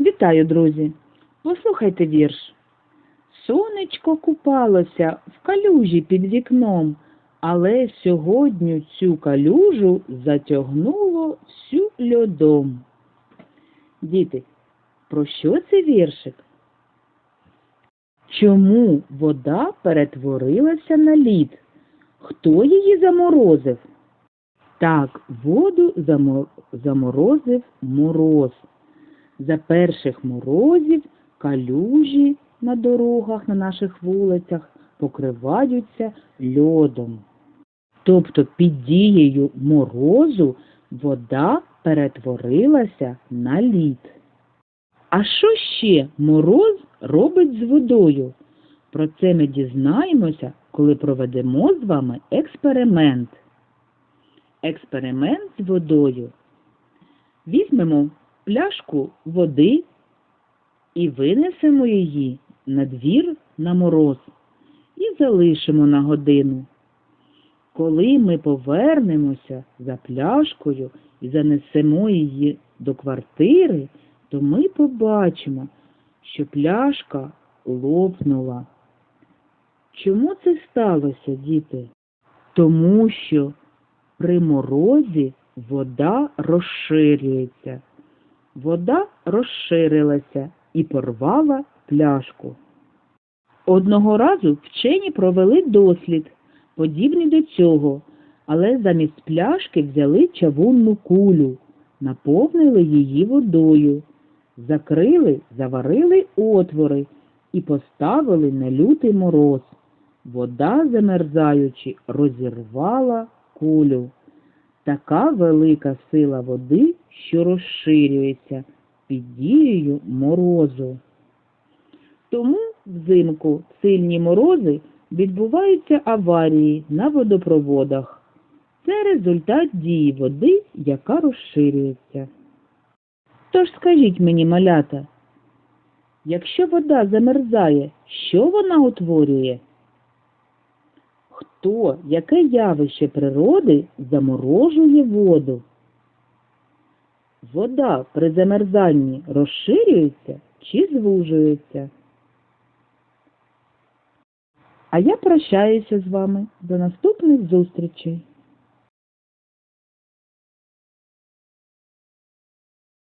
Вітаю, друзі! Послухайте вірш. Сонечко купалося в калюжі під вікном, але сьогодні цю калюжу затягнуло всю льодом. Діти, про що це віршик? Чому вода перетворилася на лід? Хто її заморозив? Так, воду замо- заморозив мороз. За перших морозів калюжі на дорогах, на наших вулицях покриваються льодом. Тобто під дією морозу вода перетворилася на лід. А що ще мороз робить з водою? Про це ми дізнаємося, коли проведемо з вами експеримент. Експеримент з водою. Візьмемо пляшку води і винесемо її на двір на мороз і залишимо на годину. Коли ми повернемося за пляшкою і занесемо її до квартири, то ми побачимо, що пляшка лопнула. Чому це сталося, діти? Тому що при морозі вода розширюється. Вода розширилася і порвала пляшку. Одного разу вчені провели дослід, подібний до цього, але замість пляшки взяли чавунну кулю, наповнили її водою, закрили, заварили отвори і поставили на лютий мороз. Вода, замерзаючи, розірвала кулю. Така велика сила води, що розширюється під дією морозу. Тому взимку сильні морози відбуваються аварії на водопроводах. Це результат дії води, яка розширюється. Тож скажіть мені, малята, якщо вода замерзає, що вона утворює? Хто, яке явище природи заморожує воду? Вода при замерзанні розширюється чи звужується? А я прощаюся з вами до наступних зустрічей.